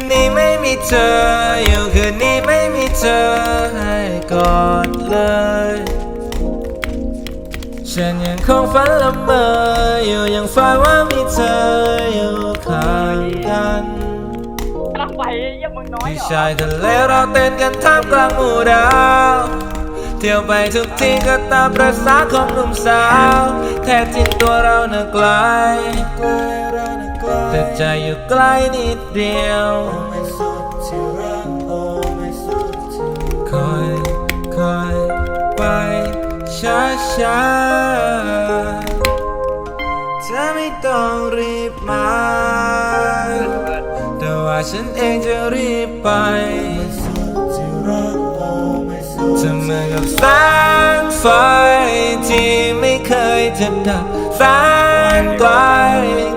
นนี้ไม่มีเธอ อยู่คืนนี้ไม่มีเธอให้กอดเลย ฉันยังคงฝันละเมออยู่ยังฝันว่ามีเธออยู่ข้างกันกำลังไปเยี่ยมมึงน้อยที่เหรอชายทะเลเราเต้นกันท่ามกลางหมู่ดาว เที่ยวไปทุกที่ก็ตามประสาของหนุ่มสาว แท้จริงตัวเราน่ะไกล แต่ใจอยู่ใกล้นิดเดียวคอยคอยไปช้าช้าๆเธอไม่ต้องรีบมา แต่ว่าฉันเองจะรีบไปเธอเหมือนกับแสงไฟที่ไม่เคยจะดับแสนไกล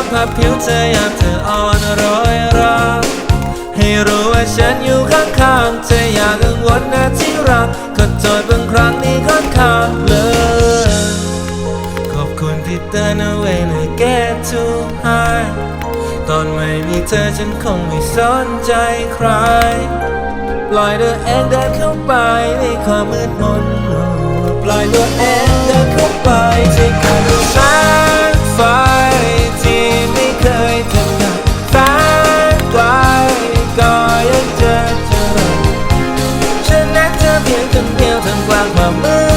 เขาไม่สัมผัสผิวเธอยามเธออ่อนโรยราให้รู้ว่าฉันอยู่ข้างๆเธออย่ากังวลนะที่รักขอโทษบางครั้งที่ค่อนข้างเลยขอบคุณที่เตือนเอาไว้ใน get to high ตอนไม่มีเธอฉันคงไม่สนใจใครปล่อยตัวเองเดินเข้าไปในความมืดมนปล่อยตัวเองเดินเข้าไปที่ความรัก ทั้งกวางความมืด